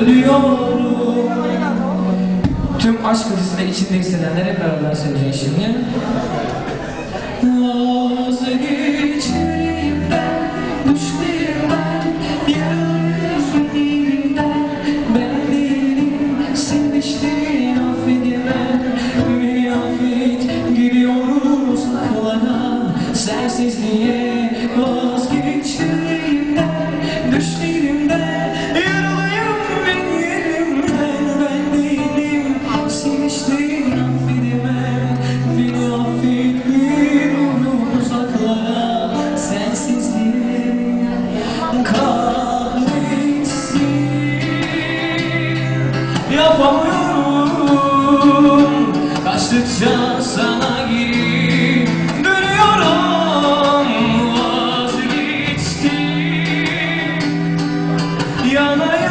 ölüyorum Tüm aşk acısını içinde hissedenler hep beraber söyleyecek şimdi Yapamıyorum. Kaçtıkça sana geri dönüyorum Vazgeçtim. Yana